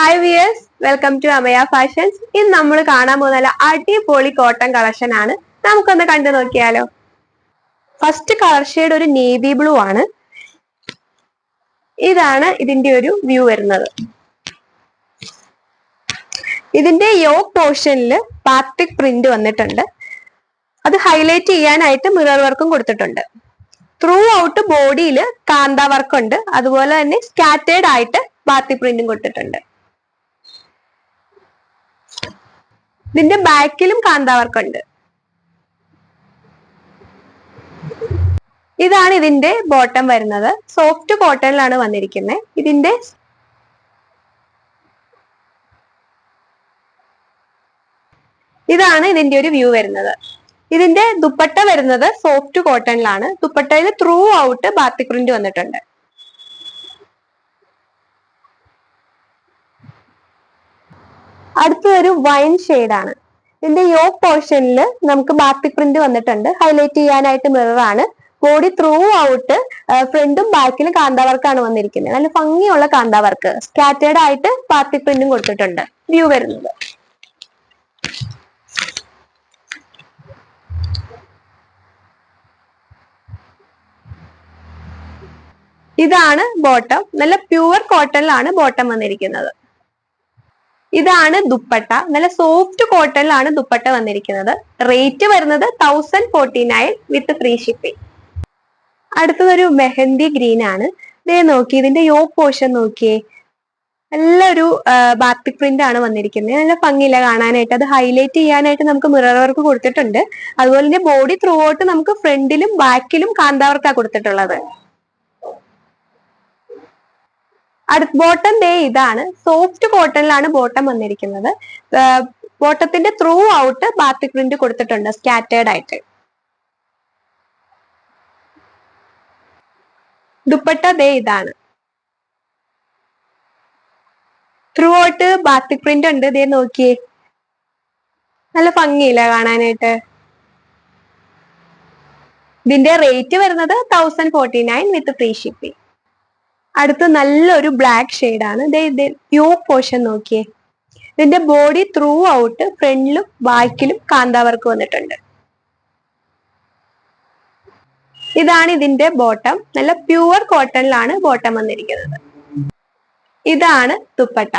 Hi viewers welcome to Amaya fashions ഇന്ന് നമ്മൾ കാണാൻ പോകുന്ന നല്ല അടിപൊളി കോട്ടൺ കളക്ഷൻ ആണ്. നമുക്കൊന്ന് കണ്ടു നോക്കിയാലോ. ഫസ്റ്റ് കളർ ഷെയ്ഡ് ഒരു നേവി ബ്ലൂ ആണ്. ഇതാണ് ഇതിന്റെ ഒരു വ്യൂ വരുന്നത്. ഇതിന്റെ യോക്ക് പോർഷനിൽ പാർട്ടിക് പ്രിന്റ് വന്നിട്ടുണ്ട്. അത് ഹൈലൈറ്റ് ചെയ്യാനായിട്ട് മിറർ വർക്കും കൊടുത്തിട്ടുണ്ട്. ത്രൂ ഔട്ട് ബോഡിയിൽ കാന്ത വർക്ക് ഉണ്ട്. അതുപോലെ തന്നെ സ്കാറ്റേഡ് ആയിട്ട് ബാത്തി പ്രിന്റും കൊടുത്തിട്ടുണ്ട്. ഇതിന്റെ ബാക്കിലും കാന്താവർക്കുണ്ട്. ഇതാണ് ഇതിന്റെ ബോട്ടം വരുന്നത്. സോഫ്റ്റ് കോട്ടണിലാണ് വന്നിരിക്കുന്നത് ഇതിന്റെ ഇതാണ് ഇതിന്റെ ഒരു വ്യൂ വരുന്നത്. ഇതിന്റെ ദുപ്പട്ട വരുന്നത് സോഫ്റ്റ് കോട്ടണിലാണ്. ദുപ്പട്ടയിൽ ത്രൂ ഔട്ട് ബാത്തി പ്രിന്റ് വന്നിട്ടുണ്ട്. അടുത്തൊരു വൈൻ ആണ് ഇതിന്റെ യോ പോർഷനിൽ നമുക്ക് ബാത്തി പ്രിന്റ് വന്നിട്ടുണ്ട്. ഹൈലൈറ്റ് ചെയ്യാനായിട്ട് മിറർ ആണ്. ബോഡി ത്രൂ ഔട്ട് ഫ്രണ്ടും ബാക്കിലും കാന്താവർക്കാണ് വന്നിരിക്കുന്നത്. നല്ല ഭംഗിയുള്ള കാന്താവർക്ക്. സ്കാറ്റേഡ് ആയിട്ട് പാർട്ടി പ്രിന്റും കൊടുത്തിട്ടുണ്ട്. വ്യൂ വരുന്നത്. ഇതാണ് ബോട്ടം. നല്ല പ്യുവർ കോട്ടണിലാണ് ബോട്ടം വന്നിരിക്കുന്നത്. ഇതാണ് ദുപ്പട്ട. നല്ല സോഫ്റ്റ് കോട്ടണിലാണ് ദുപ്പട്ട വന്നിരിക്കുന്നത്. റേറ്റ് വരുന്നത് thousand forty nine with free shipping അടുത്തതൊരു മെഹന്തി ഗ്രീൻ ആണ്. ഇതേ നോക്കി ഇതിന്റെ യോ പോഷൻ നോക്കിയേ. നല്ലൊരു ബാത്തിക് പ്രിന്റ് ആണ് വന്നിരിക്കുന്നത്. നല്ല ഭംഗിയില്ല കാണാനായിട്ട്. അത് ഹൈലൈറ്റ് ചെയ്യാനായിട്ട് നമുക്ക് മിറർ വർക്ക് കൊടുത്തിട്ടുണ്ട്. അതുപോലെ തന്നെ ബോഡി ത്രൂ ഔട്ട് നമുക്ക് ഫ്രണ്ടിലും ബാക്കിലും കാന്താവർക്കാണ് കൊടുത്തിട്ടുള്ളത്. അടുത്ത ബോട്ടം ദേ ഇതാണ്. സോഫ്റ്റ് കോട്ടണിലാണ് ബോട്ടം വന്നിരിക്കുന്നത്. ബോട്ടത്തിന്റെ ത്രൂ ഔട്ട് ബാത്തിക് പ്രിന്റ് കൊടുത്തിട്ടുണ്ട് സ്കാറ്റേർഡ് ആയിട്ട്. ദുപ്പട്ട ദേ ഇതാണ്. ത്രൂ ഔട്ട് ബാത്തിക് പ്രിന്റ് ഉണ്ട് ദേ നോക്കിയേ. നല്ല ഭംഗിയില്ല കാണാനായിട്ട്. ഇതിന്റെ റേറ്റ് വരുന്നത് thousand forty nine with free shipping അടുത്ത് നല്ലൊരു ബ്ലാക്ക് ആണ്. പ്യൂർ പോർഷൻ നോക്കിയേ. ഇതിന്റെ ബോഡി ത്രൂ ഔട്ട് ഫ്രണ്ടിലും ബാക്കിലും കാന്താവർക്ക് വന്നിട്ടുണ്ട്. ഇതാണ് ഇതിന്റെ ബോട്ടം നല്ല പ്യുവർ കോട്ടണിലാണ് ബോട്ടം വന്നിരിക്കുന്നത്. ഇതാണ് തുപ്പട്ട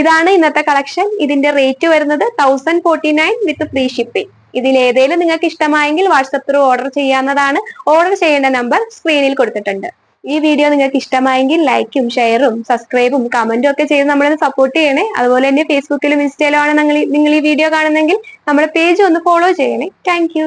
ഇതാണ് ഇന്നത്തെ കളക്ഷൻ ഇതിന്റെ റേറ്റ് വരുന്നത് thousand forty nine with free shipping ഇതിൽ ഏതെങ്കിലും നിങ്ങൾക്ക് ഇഷ്ടമായെങ്കിൽ വാട്സപ്പ് ത്രൂ ഓർഡർ ചെയ്യാവുന്നതാണ്. ഓർഡർ ചെയ്യേണ്ട നമ്പർ സ്ക്രീനിൽ കൊടുത്തിട്ടുണ്ട്. ഈ വീഡിയോ നിങ്ങൾക്ക് ഇഷ്ടമായെങ്കിൽ ലൈക്കും ഷെയറും സബ്സ്ക്രൈബും കമന്റും ഒക്കെ ചെയ്ത് നമ്മളെ സപ്പോർട്ട് ചെയ്യണേ. അതുപോലെ തന്നെ ഫേസ്ബുക്കിലും ഇൻസ്റ്റയിലും ആണ് നിങ്ങൾ ഈ വീഡിയോ കാണുന്നെങ്കിൽ നമ്മുടെ പേജ് ഒന്ന് ഫോളോ ചെയ്യണേ. താങ്ക്